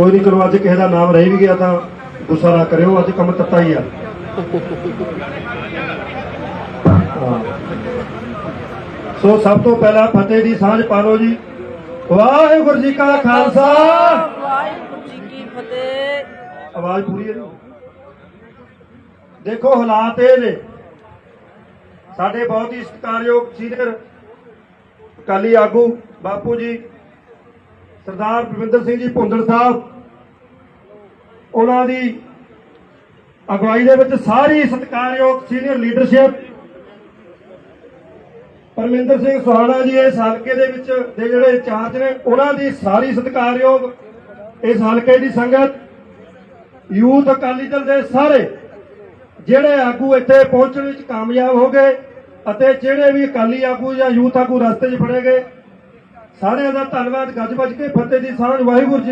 ਕੋਈ ਨਹੀਂ ਚਲੋ ਅੱਜ ਕਿਸੇ ਦਾ ਨਾਮ ਰਹਿ ਵੀ ਗਿਆ ਤਾਂ ਗੁੱਸਾ ਨਾ ਕਰਿਓ ਅੱਜ ਕੰਮ ਤੱਤਾ ਹੀ ਆ। ਸੋ ਸਭ ਤੋਂ ਪਹਿਲਾਂ ਫਤਿਹ ਦੀ ਸਾਂਝ ਪਾ ਲਓ ਜੀ। ਵਾਹਿਗੁਰੂ ਜੀ ਕਾ ਖਾਲਸਾ। ਵਾਹਿਗੁਰੂ ਜੀ ਕੀ ਫਤਿਹ। ਆਵਾਜ਼ ਪੂਰੀ ਹੈ ਦੇਖੋ ਹਾਲਾਤ ਇਹ ਨੇ। ਸਾਡੇ ਬਹੁਤ ਹੀ ਸਤਿਕਾਰਯੋਗ ਸੀਨੀਅਰ ਅਕਾਲੀ ਆਗੂ ਬਾਪੂ ਜੀ ਸਰਦਾਰ ਪ੍ਰਵਿੰਦਰ ਸਿੰਘ ਜੀ ਭੁੰਦੜ ਸਾਹਿਬ, ਉਹਨਾਂ ਦੀ ਅਗਵਾਈ ਦੇ ਵਿੱਚ ਸਾਰੀ ਸਤਿਕਾਰਯੋਗ ਸੀਨੀਅਰ ਲੀਡਰਸ਼ਿਪ ਪਰਮਿੰਦਰ ਸਿੰਘ ਸੁਹਾਣਾ ਜੀ ਇਸ ਹਲਕੇ ਦੇ ਵਿੱਚ ਦੇ ਜਿਹੜੇ ਇੰਚਾਰਜ ਨੇ, ਉਹਨਾਂ ਦੀ ਸਾਰੀ ਸਤਿਕਾਰਯੋਗ ਇਸ ਹਲਕੇ ਦੀ ਸੰਗਤ, ਯੂਥ ਅਕਾਲੀ ਦਲ ਦੇ ਸਾਰੇ ਜਿਹੜੇ ਆਗੂ ਇੱਥੇ ਪਹੁੰਚਣ ਵਿੱਚ ਕਾਮਯਾਬ ਹੋ ਗਏ ਅਤੇ ਜਿਹੜੇ ਵੀ ਅਕਾਲੀ ਆਗੂ ਜਾਂ ਯੂਥ ਆਗੂ ਰਸਤੇ 'ਚ ਫੜੇ ਗਏ ਸਾਰਿਆਂ ਦਾ ਧੰਨਵਾਦ ਗੱਜ ਵੱਜ ਕੇ ਫਤਿਹ ਦੀ ਸਾਂਝ ਵਾਹਿਗੁਰੂ ਜੀ